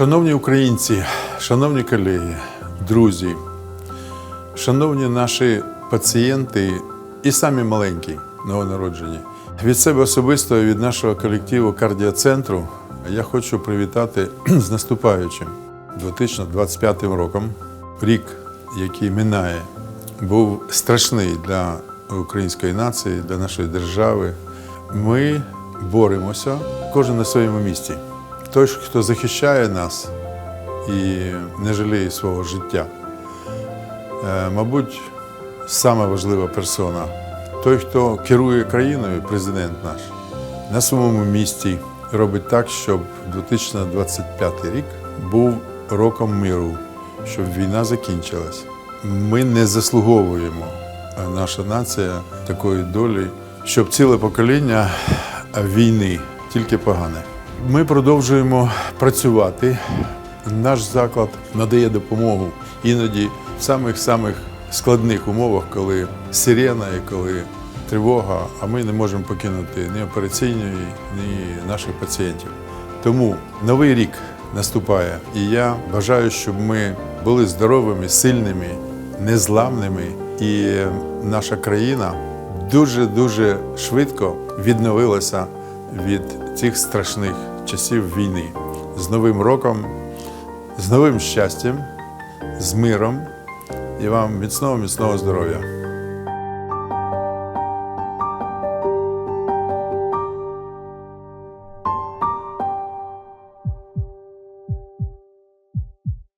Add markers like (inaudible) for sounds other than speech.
Шановні українці, шановні колеги, друзі, шановні наші пацієнти і самі маленькі новонароджені. Від себе особисто від нашого колективу кардіоцентру я хочу привітати (clears throat) з наступаючим 2025 роком. Рік, який минає, був страшний для української нації, для нашої держави. Ми боремося, кожен на своєму місці. Той, хто захищає нас і не жаліє свого життя, е, мабуть, сама важлива персона. Той, хто керує країною, президент наш, на своєму місці робить так, щоб 2025 рік був роком миру, щоб війна закінчилась. Ми не заслуговуємо, наша нація такої долі, щоб ціле покоління війни тільки погане. Ми продовжуємо працювати. Наш заклад надає допомогу іноді в самих-самих складних умовах, коли сирена і коли тривога, а ми не можемо покинути ні операційної, ні наших пацієнтів. Тому новий рік наступає, і я бажаю, щоб ми були здоровими, сильними, незламними, і наша країна дуже дуже швидко відновилася від цих страшних часів війни. З Новим роком, з новим щастям, з миром і вам міцного, міцного здоров'я.